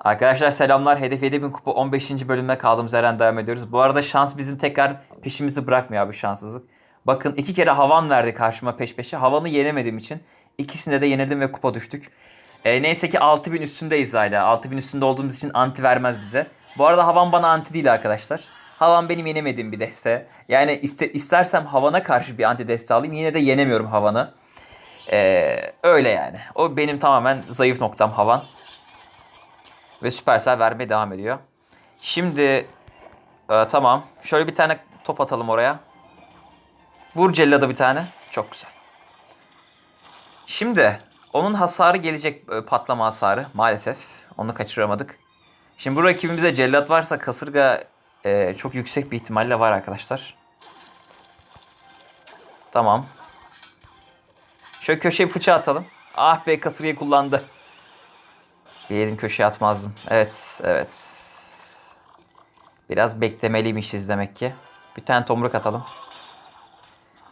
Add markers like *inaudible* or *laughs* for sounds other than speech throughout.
Arkadaşlar selamlar. Hedef 7000 kupa 15. bölümde kaldığımız yerden devam ediyoruz. Bu arada şans bizim tekrar peşimizi bırakmıyor abi şanssızlık. Bakın iki kere havan verdi karşıma peş peşe. Havanı yenemediğim için ikisinde de yenildim ve kupa düştük. E, neyse ki 6000 üstündeyiz hala. 6000 üstünde olduğumuz için anti vermez bize. Bu arada havan bana anti değil arkadaşlar. Havan benim yenemediğim bir deste. Yani iste, istersem havana karşı bir anti deste alayım. Yine de yenemiyorum havanı. E, öyle yani. O benim tamamen zayıf noktam havan. Ve Supercell vermeye devam ediyor. Şimdi e, tamam. Şöyle bir tane top atalım oraya. Vur Cellad'a bir tane. Çok güzel. Şimdi onun hasarı gelecek e, patlama hasarı maalesef. Onu kaçıramadık. Şimdi bu rakibimizde cellat varsa kasırga e, çok yüksek bir ihtimalle var arkadaşlar. Tamam. Şöyle köşeye fıça atalım. Ah be kasırgayı kullandı. Diyelim köşeye atmazdım. Evet, evet. Biraz beklemeliymişiz demek ki. Bir tane tomruk atalım.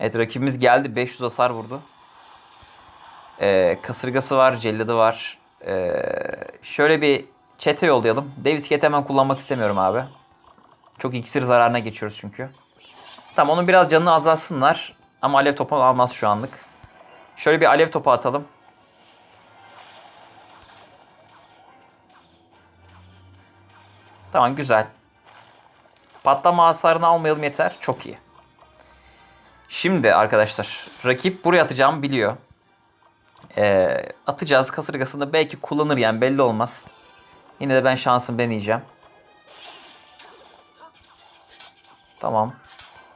Evet rakibimiz geldi. 500 hasar vurdu. Ee, kasırgası var, celladı var. Ee, şöyle bir çete yollayalım. Davis Cat hemen kullanmak istemiyorum abi. Çok iksir zararına geçiyoruz çünkü. Tamam onun biraz canını azalsınlar. Ama alev topu almaz şu anlık. Şöyle bir alev topu atalım. Tamam güzel. Patlama hasarını almayalım yeter. Çok iyi. Şimdi arkadaşlar rakip buraya atacağımı biliyor. Ee, atacağız kasırgasında belki kullanır yani belli olmaz. Yine de ben şansımı deneyeceğim. Tamam.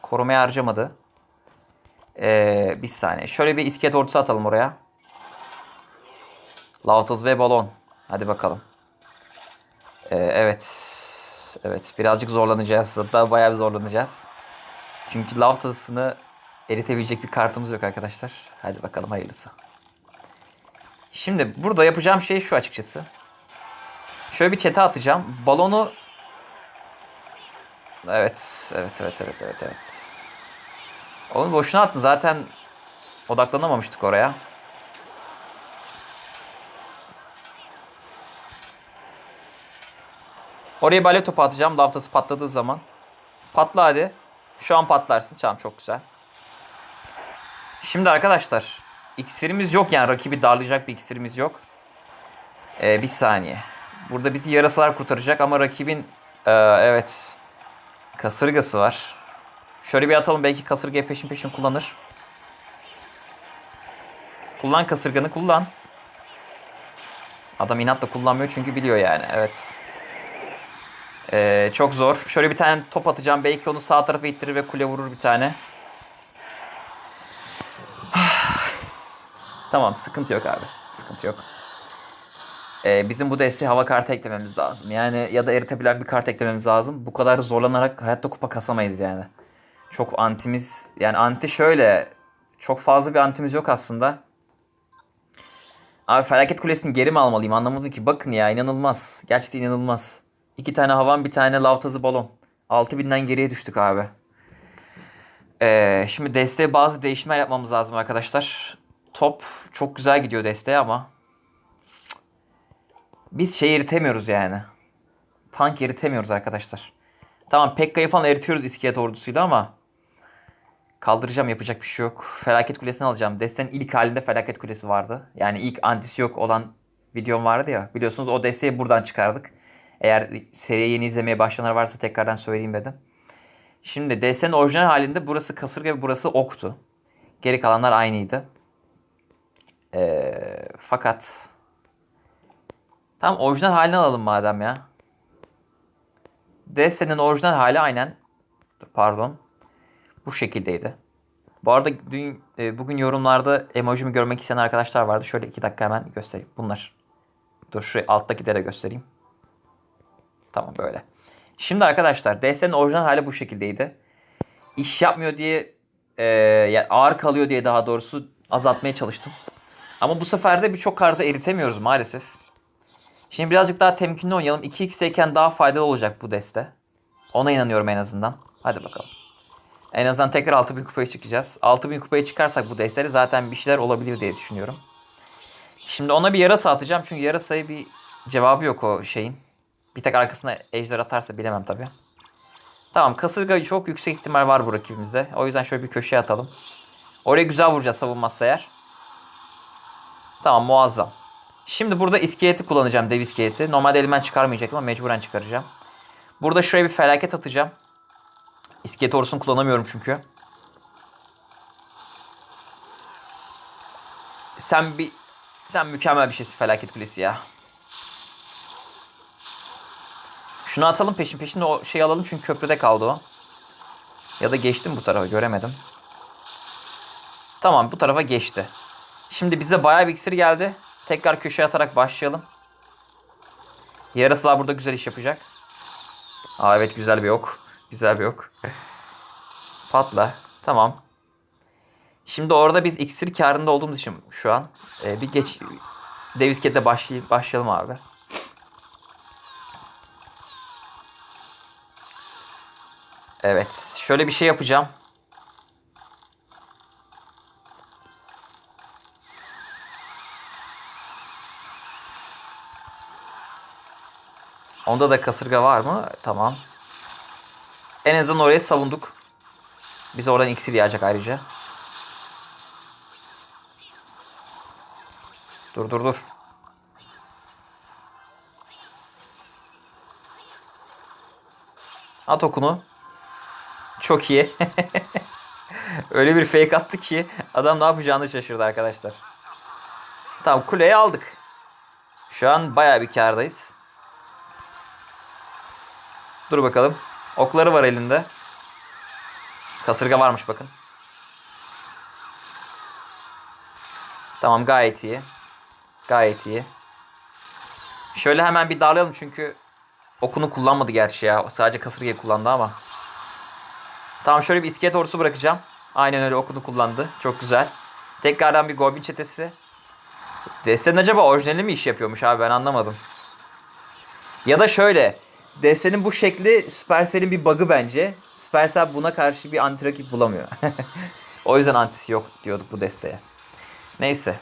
Korumaya harcamadı. Ee, bir saniye. Şöyle bir iskelet ordusu atalım oraya. Lautas ve balon. Hadi bakalım. Ee, evet. Evet. Birazcık zorlanacağız. Hatta bayağı bir zorlanacağız. Çünkü Lautas'ını eritebilecek bir kartımız yok arkadaşlar. Hadi bakalım hayırlısı. Şimdi burada yapacağım şey şu açıkçası. Şöyle bir çete atacağım. Balonu Evet, evet, evet, evet, evet, evet. Onu boşuna attı. Zaten odaklanamamıştık oraya. Oraya bale topu atacağım. Laftası patladığı zaman. Patla hadi. Şu an patlarsın. Tamam çok güzel. Şimdi arkadaşlar. iksirimiz yok yani. Rakibi darlayacak bir iksirimiz yok. Ee, bir saniye. Burada bizi yarasalar kurtaracak ama rakibin ee, evet kasırgası var. Şöyle bir atalım belki kasırgayı peşin peşin kullanır. Kullan kasırganı kullan. Adam inatla kullanmıyor çünkü biliyor yani. Evet. Ee, çok zor. Şöyle bir tane top atacağım. Belki onu sağ tarafa ittirir ve kule vurur bir tane. *sighs* tamam sıkıntı yok abi. Sıkıntı yok. Ee, bizim bu desteğe hava kartı eklememiz lazım. Yani ya da eritebilen bir kart eklememiz lazım. Bu kadar zorlanarak hayatta kupa kasamayız yani. Çok antimiz yani anti şöyle çok fazla bir antimiz yok aslında. Abi felaket kulesini geri mi almalıyım anlamadım ki. Bakın ya inanılmaz. Gerçekten inanılmaz. İki tane havan bir tane lavtazı balon. 6000'den geriye düştük abi. Ee, şimdi desteğe bazı değişimler yapmamız lazım arkadaşlar. Top çok güzel gidiyor desteğe ama biz şey eritemiyoruz yani. Tank eritemiyoruz arkadaşlar. Tamam Pekka'yı falan eritiyoruz iskelet ordusuyla ama kaldıracağım yapacak bir şey yok. Felaket kulesini alacağım. Destenin ilk halinde felaket kulesi vardı. Yani ilk antisi yok olan videom vardı ya. Biliyorsunuz o desteği buradan çıkardık. Eğer seriye yeni izlemeye başlayanlar varsa tekrardan söyleyeyim dedim. Şimdi DS'nin orijinal halinde burası kasırga ve burası oktu. Geri kalanlar aynıydı. Ee, fakat Tamam orijinal halini alalım madem ya. DS'nin orijinal hali aynen. Pardon. Bu şekildeydi. Bu arada dün, e, bugün yorumlarda emojimi görmek isteyen arkadaşlar vardı. Şöyle iki dakika hemen göstereyim. Bunlar. Dur şuraya alttakilere göstereyim. Tamam böyle. Şimdi arkadaşlar DS'nin orijinal hali bu şekildeydi. İş yapmıyor diye e, yani ağır kalıyor diye daha doğrusu azaltmaya çalıştım. Ama bu sefer de birçok kartı eritemiyoruz maalesef. Şimdi birazcık daha temkinli oynayalım. 2x'teyken daha faydalı olacak bu deste. Ona inanıyorum en azından. Hadi bakalım. En azından tekrar 6000 kupaya çıkacağız. 6000 kupaya çıkarsak bu desteleri zaten bir şeyler olabilir diye düşünüyorum. Şimdi ona bir yarasa atacağım. Çünkü yarasayı bir cevabı yok o şeyin. Bir tek arkasına ejder atarsa bilemem tabi. Tamam kasırga çok yüksek ihtimal var bu rakibimizde. O yüzden şöyle bir köşeye atalım. Oraya güzel vuracağız savunmazsa eğer. Tamam muazzam. Şimdi burada iskeleti kullanacağım dev iskeleti. Normalde elimden çıkarmayacaktım ama mecburen çıkaracağım. Burada şuraya bir felaket atacağım. İskelet ordusunu kullanamıyorum çünkü. Sen bir sen mükemmel bir şeysin felaket kulesi ya. Şunu atalım peşin peşin de o şeyi alalım çünkü köprüde kaldı o. Ya da geçtim bu tarafa göremedim. Tamam bu tarafa geçti. Şimdi bize bayağı bir iksir geldi. Tekrar köşeye atarak başlayalım. Yarısılar burada güzel iş yapacak. Aa evet güzel bir ok. Güzel bir ok. *laughs* Patla. Tamam. Şimdi orada biz iksir karında olduğumuz için şu an e, bir geç Davis Cat'le başlay başlayalım abi. Evet. Şöyle bir şey yapacağım. Onda da kasırga var mı? Tamam. En azından oraya savunduk. Biz oradan iksir yağacak ayrıca. Dur dur dur. At okunu. Çok iyi. *laughs* Öyle bir fake attı ki adam ne yapacağını şaşırdı arkadaşlar. Tamam kuleyi aldık. Şu an bayağı bir kardayız. Dur bakalım. Okları var elinde. Kasırga varmış bakın. Tamam gayet iyi. Gayet iyi. Şöyle hemen bir darlayalım çünkü okunu kullanmadı gerçi ya. Sadece kasırgayı kullandı ama. Tamam şöyle bir iskelet ordusu bırakacağım. Aynen öyle okunu kullandı. Çok güzel. Tekrardan bir Goblin çetesi. Desten acaba orijinali mi iş yapıyormuş abi ben anlamadım. Ya da şöyle. Destanın bu şekli Supercell'in bir bug'ı bence. Supercell buna karşı bir anti rakip bulamıyor. *laughs* o yüzden antisi yok diyorduk bu desteğe. Neyse.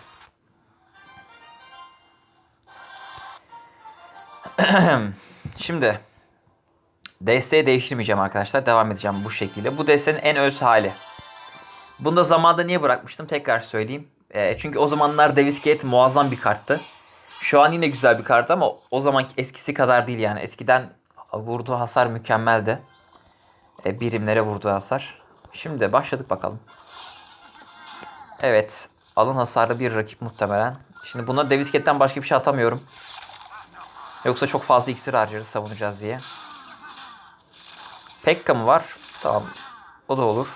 *clears throat* Şimdi desteği değiştirmeyeceğim arkadaşlar. Devam edeceğim bu şekilde. Bu destenin en öz hali. Bunu da zamanda niye bırakmıştım tekrar söyleyeyim. E, çünkü o zamanlar Davis Gate muazzam bir karttı. Şu an yine güzel bir kart ama o zaman eskisi kadar değil yani. Eskiden vurduğu hasar mükemmeldi. E, birimlere vurduğu hasar. Şimdi başladık bakalım. Evet. Alın hasarlı bir rakip muhtemelen. Şimdi buna Davis Gate'den başka bir şey atamıyorum. Yoksa çok fazla iksir harcarız savunacağız diye. Pekka mı var? Tamam. O da olur.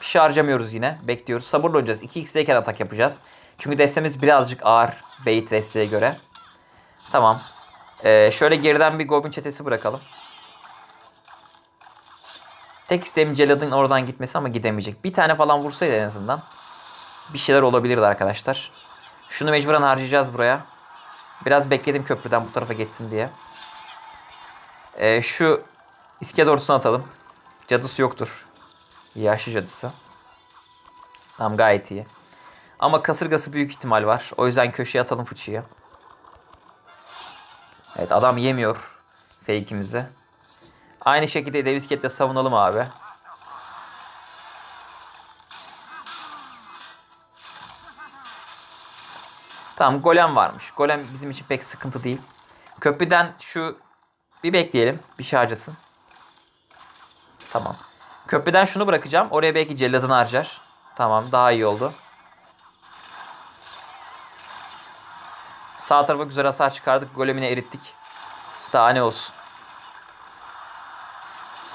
Bir şey harcamıyoruz yine. Bekliyoruz. Sabırlı olacağız. 2x'deyken atak yapacağız. Çünkü destemiz birazcık ağır bait desteğe göre. Tamam. Ee, şöyle geriden bir Goblin çetesi bırakalım. Tek isteğim Celad'ın oradan gitmesi ama gidemeyecek. Bir tane falan vursaydı en azından. Bir şeyler olabilirdi arkadaşlar. Şunu mecburen harcayacağız buraya. Biraz bekledim köprüden bu tarafa geçsin diye. Ee, şu iskelet ordusunu atalım. Cadısı yoktur. Yaşlı cadısı. Tamam gayet iyi. Ama kasırgası büyük ihtimal var. O yüzden köşeye atalım fıçıyı. Evet adam yemiyor fake'imizi. Aynı şekilde Davis Cat'le savunalım abi. Tamam golem varmış. Golem bizim için pek sıkıntı değil. Köprüden şu bir bekleyelim. Bir şey harcasın. Tamam. Köprüden şunu bırakacağım. Oraya belki celladını harcar. Tamam daha iyi oldu. Sağ tarafa güzel hasar çıkardık. Golemini erittik. Daha ne olsun.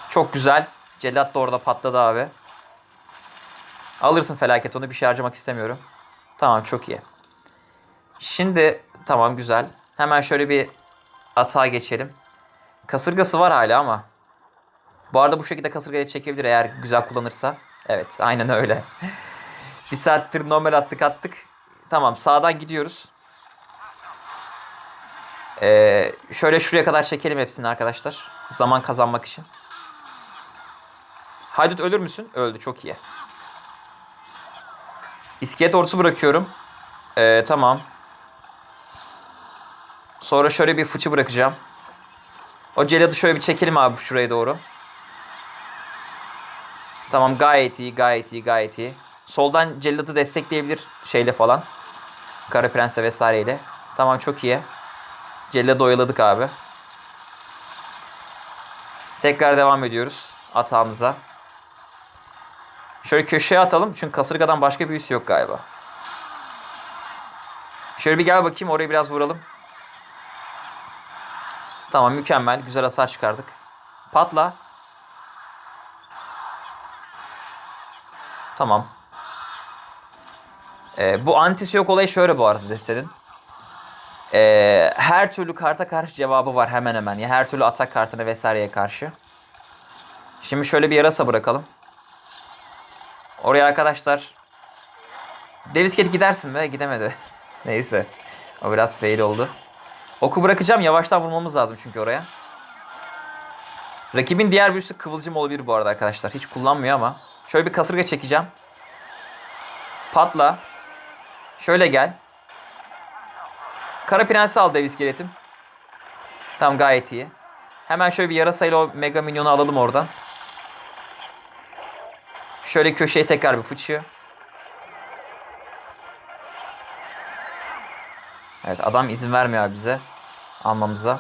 Çok güzel. Cellat da orada patladı abi. Alırsın felaket onu bir şey harcamak istemiyorum. Tamam çok iyi. Şimdi tamam güzel. Hemen şöyle bir atağa geçelim. Kasırgası var hala ama. Bu arada bu şekilde kasırgayı çekebilir eğer güzel kullanırsa. Evet aynen öyle. bir saattir normal attık attık. Tamam sağdan gidiyoruz. Ee, şöyle şuraya kadar çekelim hepsini arkadaşlar. Zaman kazanmak için. Haydut ölür müsün? Öldü çok iyi. İskelet ordusu bırakıyorum. Ee, tamam. Sonra şöyle bir fıçı bırakacağım. O celladı şöyle bir çekelim abi şuraya doğru. Tamam gayet iyi gayet iyi gayet iyi. Soldan celladı destekleyebilir şeyle falan. Kara Prens'e vesaireyle. Tamam çok iyi. Celladı oyaladık abi. Tekrar devam ediyoruz atağımıza. Şöyle köşeye atalım çünkü kasırgadan başka bir üs yok galiba. Şöyle bir gel bakayım orayı biraz vuralım. Tamam mükemmel. Güzel hasar çıkardık. Patla. Tamam. Ee, bu antisi yok olayı şöyle bu arada destenin. Ee, her türlü karta karşı cevabı var hemen hemen. Ya her türlü atak kartına vesaireye karşı. Şimdi şöyle bir yarasa bırakalım. Oraya arkadaşlar Davis Cat gidersin be gidemedi. *laughs* Neyse. O biraz fail oldu. Oku bırakacağım. Yavaştan vurmamız lazım çünkü oraya. Rakibin diğer büyüsü kıvılcım olabilir bu arada arkadaşlar. Hiç kullanmıyor ama. Şöyle bir kasırga çekeceğim. Patla. Şöyle gel. Kara Prens'i al dev iskeletim. Tamam gayet iyi. Hemen şöyle bir yarasayla o mega minyonu alalım oradan. Şöyle köşeye tekrar bir fıçıyor. Evet adam izin vermiyor bize almamıza.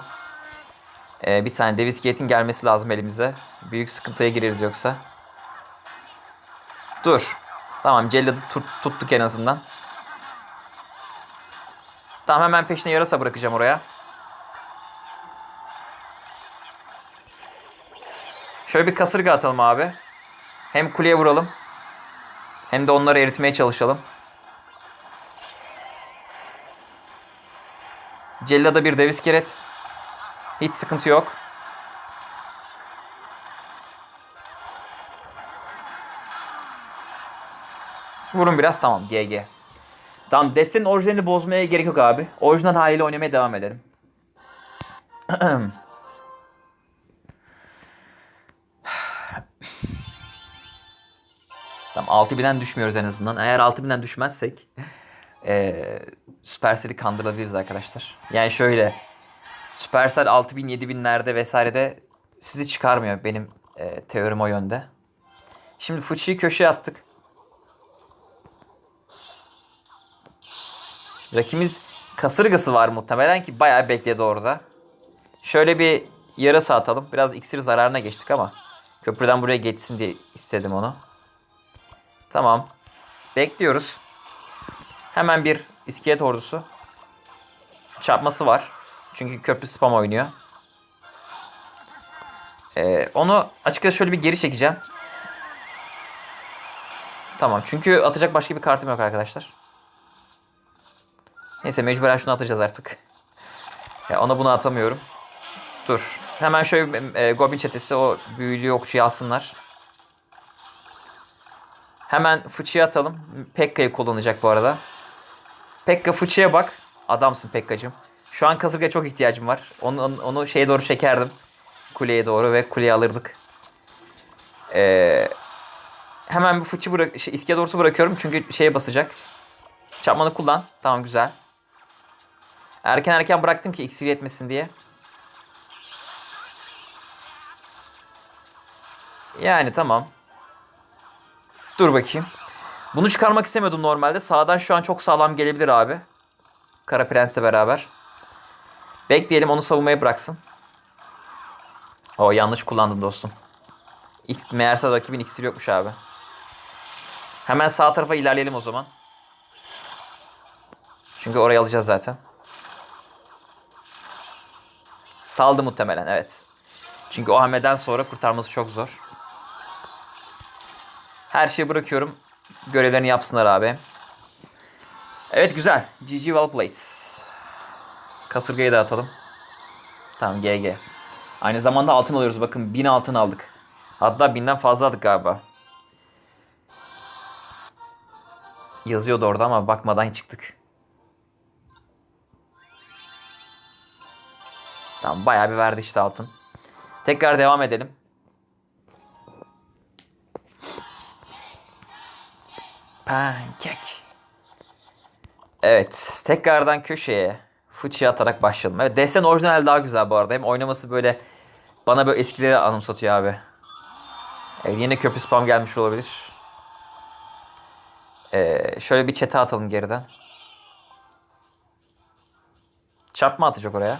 Ee, bir saniye Davis Gate'in gelmesi lazım elimize. Büyük sıkıntıya gireriz yoksa. Dur. Tamam Cellad'ı tut- tuttuk en azından. Tamam hemen peşine yarasa bırakacağım oraya. Şöyle bir kasırga atalım abi. Hem kuleye vuralım. Hem de onları eritmeye çalışalım. Cella'da bir dev iskelet. Hiç sıkıntı yok. Vurun biraz tamam GG. Tamam destenin orijinalini bozmaya gerek yok abi. Orijinal haliyle oynamaya devam edelim. *clears throat* Tamam 6000'den düşmüyoruz en azından. Eğer 6000'den düşmezsek eee Supercell'i kandırabiliriz arkadaşlar. Yani şöyle Supercell 6000 7000'lerde vesairede sizi çıkarmıyor benim eee, teorim o yönde. Şimdi fıçıyı köşeye attık. Rakimiz kasırgası var muhtemelen ki bayağı bekledi orada. Şöyle bir yarasa atalım. Biraz iksir zararına geçtik ama köprüden buraya geçsin diye istedim onu. Tamam. Bekliyoruz. Hemen bir iskelet ordusu. Çarpması var. Çünkü köprü spam oynuyor. Ee, onu açıkçası şöyle bir geri çekeceğim. Tamam. Çünkü atacak başka bir kartım yok arkadaşlar. Neyse mecburen şunu atacağız artık. Ya ona bunu atamıyorum. Dur. Hemen şöyle e, Goblin çetesi o büyülü okçuyu alsınlar. Hemen fıçıya atalım. Pekka'yı kullanacak bu arada. Pekka fıçıya bak. Adamsın Pekka'cığım. Şu an kasırgaya çok ihtiyacım var. Onu, onu, şeye doğru çekerdim. Kuleye doğru ve kuleye alırdık. Ee, hemen bir fıçı bırak, şey, iskele doğrusu bırakıyorum çünkü şeye basacak. Çarpmanı kullan. Tamam güzel. Erken erken bıraktım ki iksir yetmesin diye. Yani tamam. Dur bakayım. Bunu çıkarmak istemiyordum normalde. Sağdan şu an çok sağlam gelebilir abi. Kara Prens'le beraber. Bekleyelim onu savunmaya bıraksın. O yanlış kullandın dostum. X, meğerse rakibin iksiri yokmuş abi. Hemen sağ tarafa ilerleyelim o zaman. Çünkü orayı alacağız zaten. Saldı muhtemelen evet. Çünkü o hamleden sonra kurtarması çok zor. Her şeyi bırakıyorum. Görevlerini yapsınlar abi. Evet güzel. GG well played. Kasırgayı da atalım. Tamam GG. Aynı zamanda altın alıyoruz. Bakın 1000 altın aldık. Hatta 1000'den fazla aldık galiba. Yazıyordu orada ama bakmadan çıktık. Tamam bayağı bir verdi işte altın. Tekrar devam edelim. Pankek. Evet. Tekrardan köşeye. Fıçıya atarak başlayalım. Evet desen orijinal daha güzel bu arada. Hem oynaması böyle bana böyle eskileri anımsatıyor abi. Evet, yine köprü spam gelmiş olabilir. Ee, şöyle bir çete atalım geriden. Çarpma atacak oraya.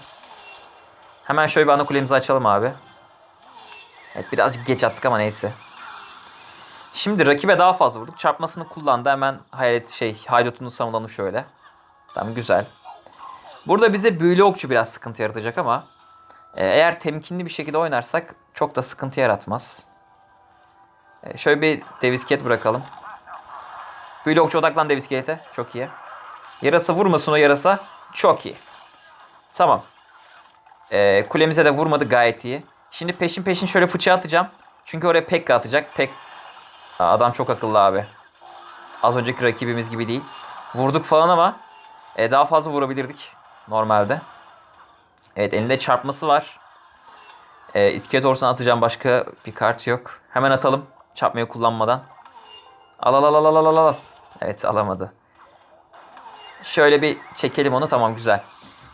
Hemen şöyle bir ana kulemizi açalım abi. Evet birazcık geç attık ama neyse. Şimdi rakibe daha fazla vurduk. Çarpmasını kullandı. Hemen hayalet şey haydutunu savunalım şöyle. Tamam güzel. Burada bize büyülü okçu biraz sıkıntı yaratacak ama e, eğer temkinli bir şekilde oynarsak çok da sıkıntı yaratmaz. E, şöyle bir devisket bırakalım. Büyülü okçu odaklan deviskete. Çok iyi. Yarasa vurmasın o yarasa. Çok iyi. Tamam. E, kulemize de vurmadı gayet iyi. Şimdi peşin peşin şöyle fıçı atacağım. Çünkü oraya Pekka atacak. Pek Adam çok akıllı abi. Az önceki rakibimiz gibi değil. Vurduk falan ama e, daha fazla vurabilirdik normalde. Evet elinde çarpması var. E, iskelet atacağım başka bir kart yok. Hemen atalım çarpmayı kullanmadan. Al al al al al al al. Evet alamadı. Şöyle bir çekelim onu tamam güzel.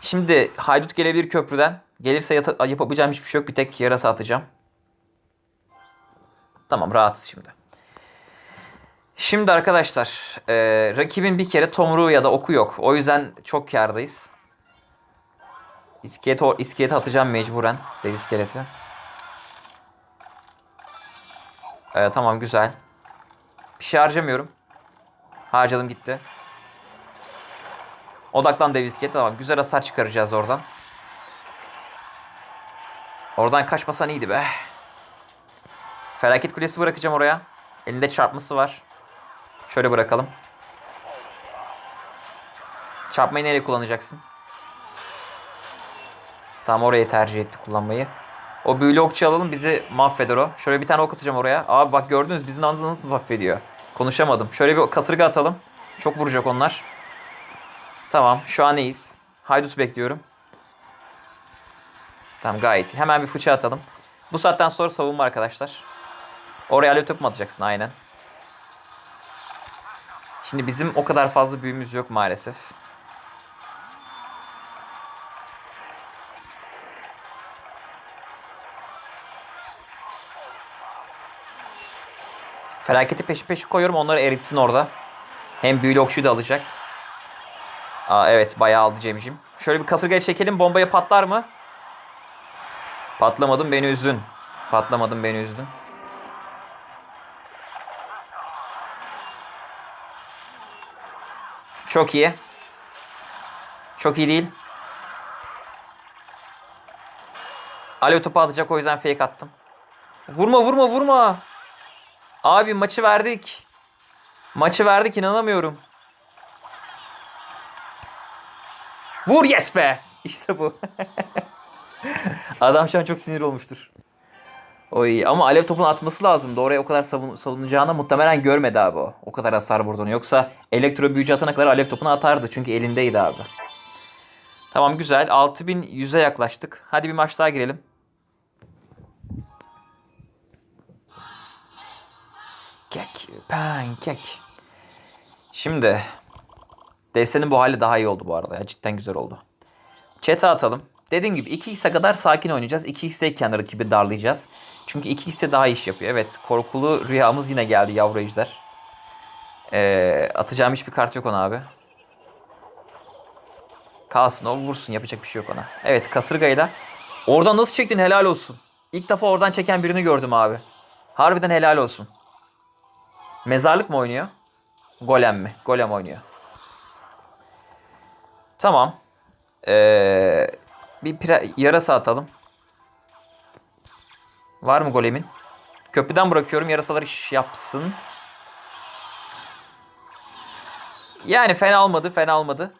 Şimdi haydut gelebilir köprüden. Gelirse yapabileceğim hiçbir şey yok. Bir tek yarasa atacağım. Tamam rahatız şimdi. Şimdi arkadaşlar e, rakibin bir kere tomruğu ya da oku yok. O yüzden çok kardayız. İskelet, iskelet atacağım mecburen. Dev iskelesi. E, tamam güzel. Bir şey harcamıyorum. Harcadım gitti. Odaklan dev iskelet. Tamam güzel hasar çıkaracağız oradan. Oradan kaçmasan iyiydi be. Felaket kulesi bırakacağım oraya. Elinde çarpması var. Şöyle bırakalım. Çarpmayı nereye kullanacaksın? Tamam orayı tercih etti kullanmayı. O büyülü okçu alalım bizi mahveder o. Şöyle bir tane ok atacağım oraya. Abi bak gördünüz bizim anzı nasıl mahvediyor. Konuşamadım. Şöyle bir kasırga atalım. Çok vuracak onlar. Tamam şu an iyiyiz. Haydut bekliyorum. Tamam gayet iyi. Hemen bir fıça atalım. Bu saatten sonra savunma arkadaşlar. Oraya alev mu atacaksın? Aynen. Şimdi bizim o kadar fazla büyümüz yok maalesef. Felaketi peşi peşi koyuyorum. Onları eritsin orada. Hem büyülü okçuyu da alacak. Aa, evet bayağı aldı Cem'cim. Şöyle bir kasırgaya çekelim. Bombaya patlar mı? Patlamadım beni üzdün. Patlamadım beni üzdün. Çok iyi. Çok iyi değil. Alev topu atacak o yüzden fake attım. Vurma vurma vurma. Abi maçı verdik. Maçı verdik inanamıyorum. Vur yes be. İşte bu. *laughs* Adam şu an çok sinir olmuştur. Oy ama alev topunu atması lazımdı. Oraya o kadar savun, savunacağını muhtemelen görmedi abi o. O kadar hasar vurduğunu. Yoksa elektro büyücü atana kadar alev topunu atardı. Çünkü elindeydi abi. Tamam güzel. 6100'e yaklaştık. Hadi bir maç daha girelim. Kek, pankek. Şimdi DS'nin bu hali daha iyi oldu bu arada ya. Cidden güzel oldu. Chat'e atalım. Dediğim gibi 2x'e kadar sakin oynayacağız. 2x'teyken rakibi darlayacağız. Çünkü 2x'e daha iş yapıyor. Evet korkulu rüyamız yine geldi yavru ejder. Ee, atacağım hiçbir kart yok ona abi. Kalsın o vursun yapacak bir şey yok ona. Evet kasırgayla. Oradan nasıl çektin helal olsun. İlk defa oradan çeken birini gördüm abi. Harbiden helal olsun. Mezarlık mı oynuyor? Golem mi? Golem oynuyor. Tamam. Ee, bir pira- yarasa atalım. Var mı golemin? Köprüden bırakıyorum. Yarasalar iş yapsın. Yani fena olmadı. Fena olmadı.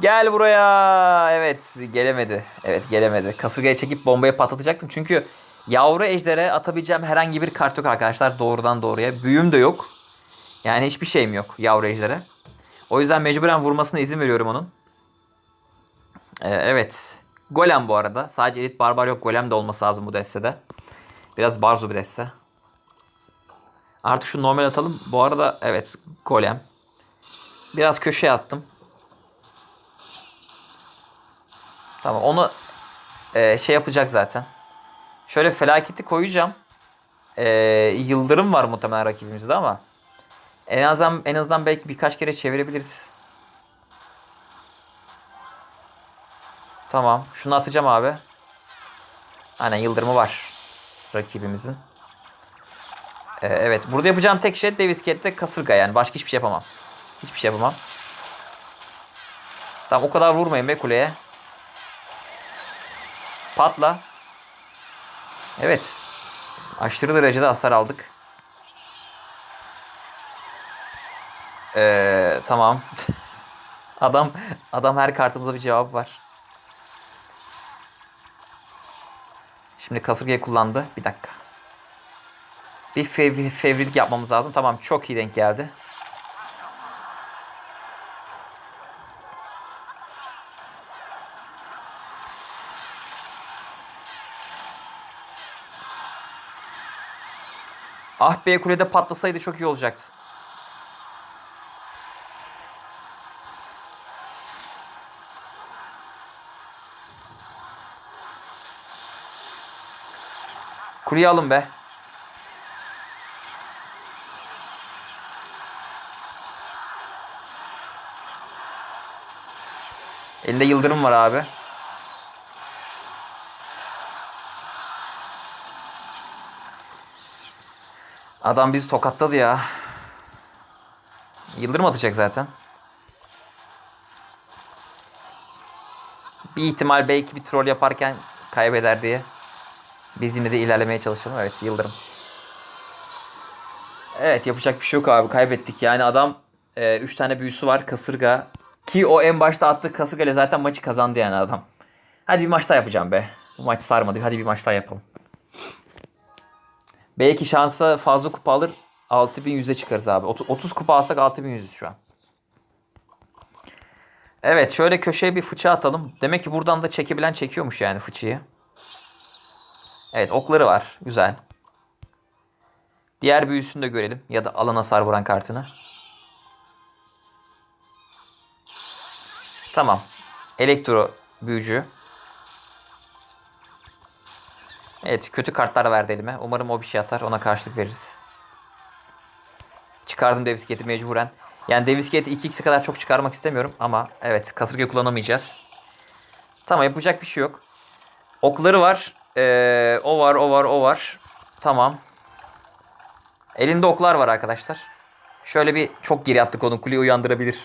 Gel buraya. Evet gelemedi. Evet gelemedi. Kasırgaya çekip bombaya patlatacaktım. Çünkü yavru ejdere atabileceğim herhangi bir kart yok arkadaşlar. Doğrudan doğruya. Büyüm de yok. Yani hiçbir şeyim yok yavru ejdere. O yüzden mecburen vurmasına izin veriyorum onun. Ee, evet. Golem bu arada. Sadece elit barbar yok. Golem de olması lazım bu destede. Biraz barzo bir deste. Artık şu normal atalım. Bu arada evet golem. Biraz köşeye attım. Tamam onu e, şey yapacak zaten. Şöyle felaketi koyacağım. E, yıldırım var muhtemelen rakibimizde ama en azından en azından belki birkaç kere çevirebiliriz. Tamam. Şunu atacağım abi. Aynen yıldırımı var rakibimizin. Ee, evet. Burada yapacağım tek şey Davis Cat'te kasırga yani. Başka hiçbir şey yapamam. Hiçbir şey yapamam. Tamam o kadar vurmayın be kuleye. Patla. Evet. Aşırı derecede hasar aldık. Ee, tamam. *laughs* adam adam her kartımızda bir cevap var. Şimdi kasırgayı kullandı. Bir dakika. Bir fev fevrilik yapmamız lazım. Tamam çok iyi denk geldi. Ah be kulede patlasaydı çok iyi olacaktı. Kuleyi alın be. Elinde yıldırım var abi. Adam bizi tokatladı ya. Yıldırım atacak zaten. Bir ihtimal belki bir troll yaparken kaybeder diye. Biz yine de ilerlemeye çalışalım. Evet Yıldırım. Evet yapacak bir şey yok abi. Kaybettik. Yani adam 3 tane büyüsü var. Kasırga. Ki o en başta attığı kasırga ile zaten maçı kazandı yani adam. Hadi bir maç daha yapacağım be. Bu maç sarmadı. Hadi bir maç daha yapalım. Belki şansa fazla kupa alır. 6100'e çıkarız abi. 30 kupa alsak 6100 şu an. Evet şöyle köşeye bir fıçı atalım. Demek ki buradan da çekebilen çekiyormuş yani fıçıyı. Evet okları var. Güzel. Diğer büyüsünü de görelim. Ya da alana sar vuran kartını. Tamam. Elektro büyücü. Evet kötü kartlar verdi elime. Umarım o bir şey atar. Ona karşılık veririz. Çıkardım Davis Gate'i mecburen. Yani Davis Gate'i 2x'e kadar çok çıkarmak istemiyorum. Ama evet kasırga kullanamayacağız. Tamam yapacak bir şey yok. Okları var. Ee, o var, o var, o var. Tamam. Elinde oklar var arkadaşlar. Şöyle bir çok geri attık onu. Kuleyi uyandırabilir.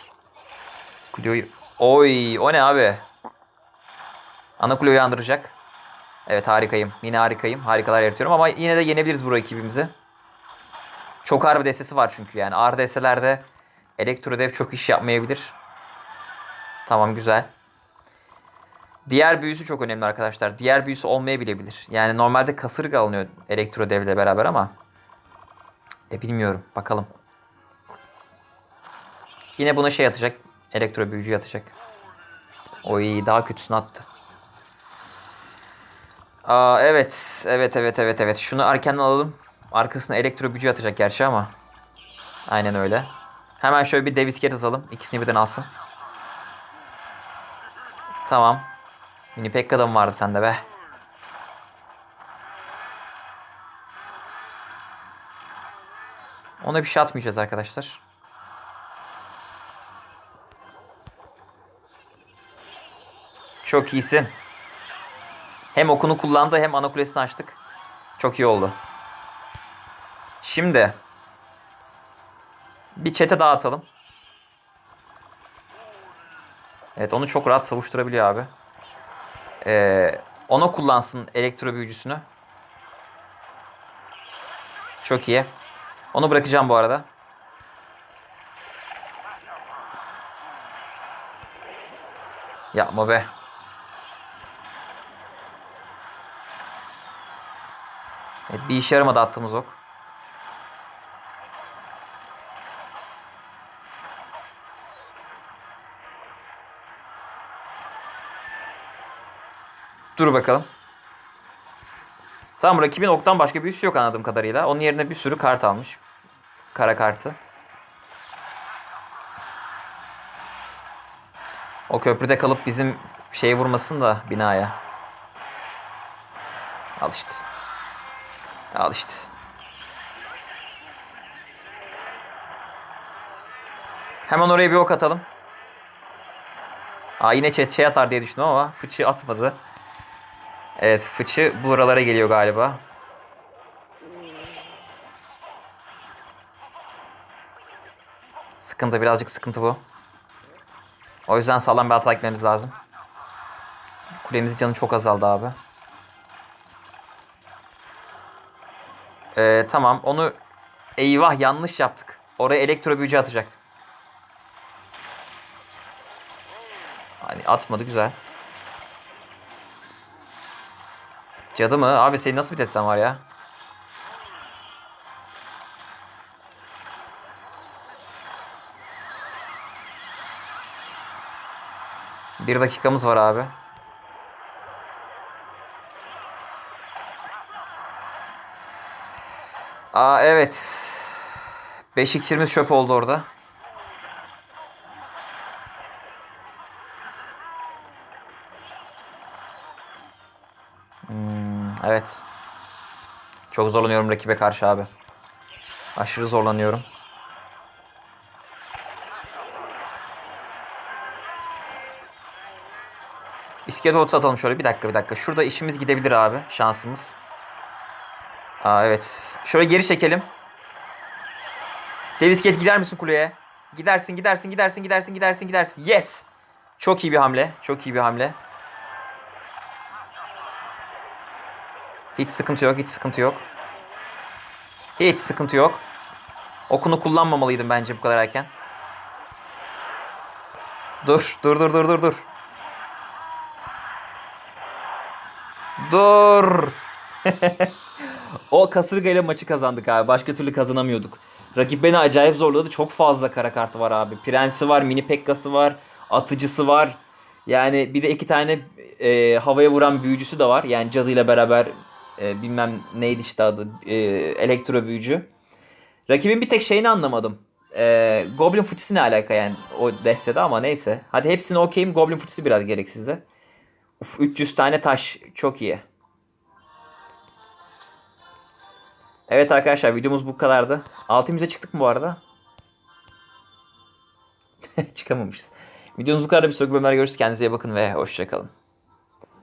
Kuleyi... Oy, o ne abi? Ana kuleyi uyandıracak. Evet harikayım. Yine harikayım. Harikalar yaratıyorum ama yine de yenebiliriz bu rakibimizi. Çok ağır bir destesi var çünkü yani. Ağır destelerde Elektrodev çok iş yapmayabilir. Tamam güzel. Diğer büyüsü çok önemli arkadaşlar. Diğer büyüsü olmayabilebilir. Yani normalde kasırga alınıyor Elektrodev ile beraber ama e bilmiyorum. Bakalım. Yine buna şey atacak. Elektro büyücü atacak. Oy daha kötüsünü attı. Aa, evet. Evet evet evet evet. Şunu erkenden alalım. Arkasına elektro büyücü atacak gerçi ama. Aynen öyle. Hemen şöyle bir Davis Cat atalım. İkisini birden alsın. Tamam. Mini Pekka'da mı vardı sende be? Ona bir şey atmayacağız arkadaşlar. Çok iyisin. Hem okunu kullandı hem ana kulesini açtık. Çok iyi oldu. Şimdi bir çete dağıtalım. Evet onu çok rahat savuşturabiliyor abi. Ee, ona kullansın elektro büyücüsünü. Çok iyi. Onu bırakacağım bu arada. Yapma be. Evet, bir işe yaramadı attığımız ok. Dur bakalım. Tamam rakibin oktan başka bir üssü yok anladığım kadarıyla. Onun yerine bir sürü kart almış. Kara kartı. O köprüde kalıp bizim şey vurmasın da binaya. Al işte. Al işte. Hemen oraya bir ok atalım. Aa yine chat şey atar diye düşündüm ama fıçı atmadı. Evet fıçı buralara geliyor galiba. Sıkıntı birazcık sıkıntı bu. O yüzden sağlam bir hata eklememiz lazım. Kulemizin canı çok azaldı abi. Ee, tamam onu eyvah yanlış yaptık. Oraya elektro büyücü atacak. Hani atmadı güzel. Cadı mı? Abi senin nasıl bir desten var ya? Bir dakikamız var abi. Aa evet. 5 iksirimiz çöp oldu orada. Çok zorlanıyorum rakibe karşı abi. Aşırı zorlanıyorum. İskelet atalım şöyle. Bir dakika bir dakika. Şurada işimiz gidebilir abi. Şansımız. Aa evet. Şöyle geri çekelim. Dev iskelet gider misin kuleye? Gidersin gidersin gidersin gidersin gidersin gidersin. Yes. Çok iyi bir hamle. Çok iyi bir hamle. Hiç sıkıntı yok. Hiç sıkıntı yok. Hiç sıkıntı yok. Okunu kullanmamalıydım bence bu kadar erken. Dur. Dur dur dur dur dur. Dur. *laughs* o kasırgayla maçı kazandık abi. Başka türlü kazanamıyorduk. Rakip beni acayip zorladı. Çok fazla kara kartı var abi. Prensi var, mini pekkası var, atıcısı var. Yani bir de iki tane e, havaya vuran büyücüsü de var. Yani cadıyla beraber e, bilmem neydi işte adı. E, elektro büyücü. Rakibin bir tek şeyini anlamadım. E, Goblin fıçısı ne alaka yani o destede ama neyse. Hadi hepsini okeyim. Goblin fıçısı biraz gereksizdi. Uf, 300 tane taş. Çok iyi. Evet arkadaşlar videomuz bu kadardı. Altımıza çıktık mı bu arada? *laughs* Çıkamamışız. Videomuz bu kadar. Bir sonraki bölümlerde görüşürüz. Kendinize iyi bakın ve hoşçakalın.